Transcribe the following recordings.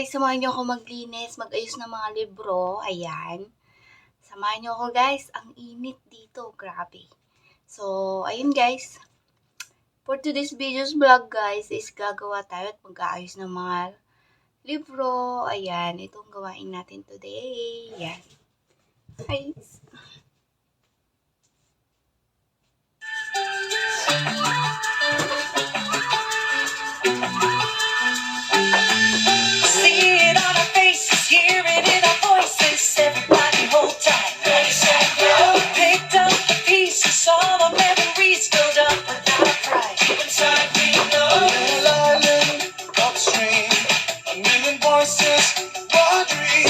guys, samahan niyo ako maglinis, mag-ayos ng mga libro. Ayan. Samahan niyo ako guys. Ang init dito. Grabe. So, ayun guys. For today's videos vlog guys is gagawa tayo at mag-aayos ng mga libro. Ayan. Itong gawain natin today. Ayan. Guys. See just dream.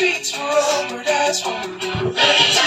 streets were all bird eyes.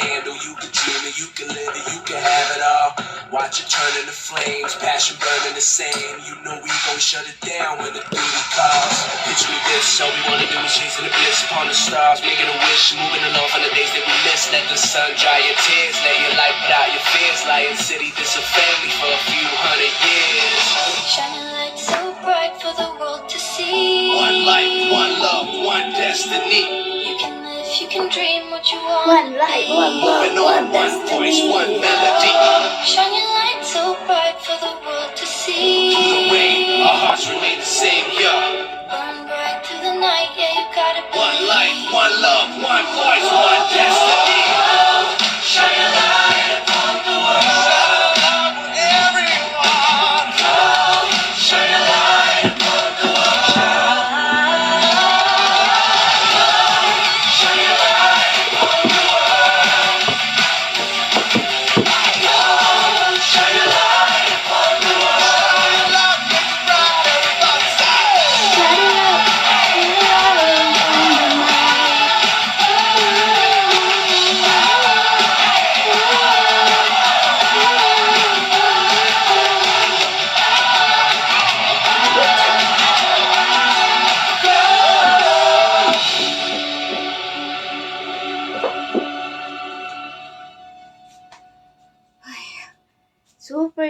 Handle. You can dream it, you can live it, you can have it all. Watch it turn into flames, passion burning the same. You know we gon' shut it down when the duty calls. Pitch me this, all we wanna do is chasing the bliss upon the stars, making a wish, moving along from the days that we miss. Let the sun dry your tears, let your light without your fears. Lion City, this a family for a few hundred years. Your light so bright for the world to see. One life, one love, one destiny. Can dream what you want. One life, one love, Moving one on, one voice, one melody. Shine your light so bright for the world to see. Through the rain, our hearts remain the same, yeah. Burn bright through the night, yeah, you gotta believe. One life, one love, one voice,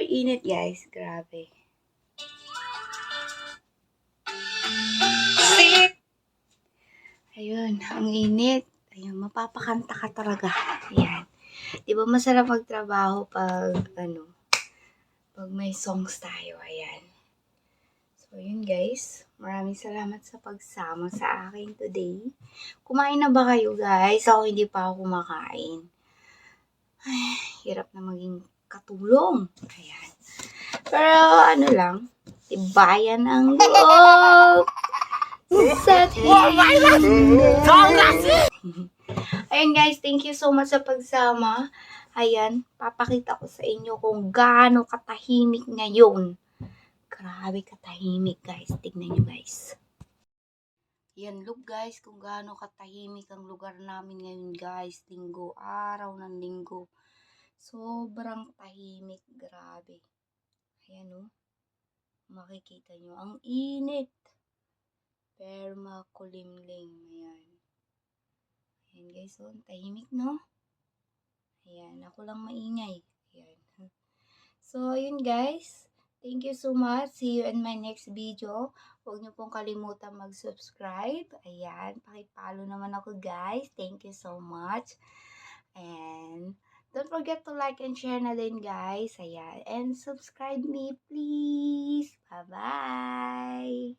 Super init guys. Grabe. Ayun, ang init. Ayun, mapapakanta ka talaga. Ayan. Di ba masarap magtrabaho pag, ano, pag may songs tayo. Ayan. So, yun guys. Maraming salamat sa pagsama sa akin today. Kumain na ba kayo guys? Ako hindi pa ako kumakain. Ay, hirap na maging katulong. Ayan. Pero ano lang, tibayan ang loob. sa Ayun guys, thank you so much sa pagsama. Ayan, papakita ko sa inyo kung gaano katahimik ngayon. Grabe katahimik guys. Tignan nyo guys. Yan, look guys, kung gaano katahimik ang lugar namin ngayon guys. Linggo, araw ng linggo. Sobrang tahimik, grabe. Ayan oh. Makikita nyo, ang init. Pero makulimlim. Ayan. Ayan guys, oh, tahimik no? Ayan, ako lang maingay. Ayan. So, ayun guys. Thank you so much. See you in my next video. Huwag niyo pong kalimutan mag-subscribe. Ayan, pakipalo naman ako guys. Thank you so much. And don't forget to like and share na din guys. Ayan. And subscribe me please. Bye-bye.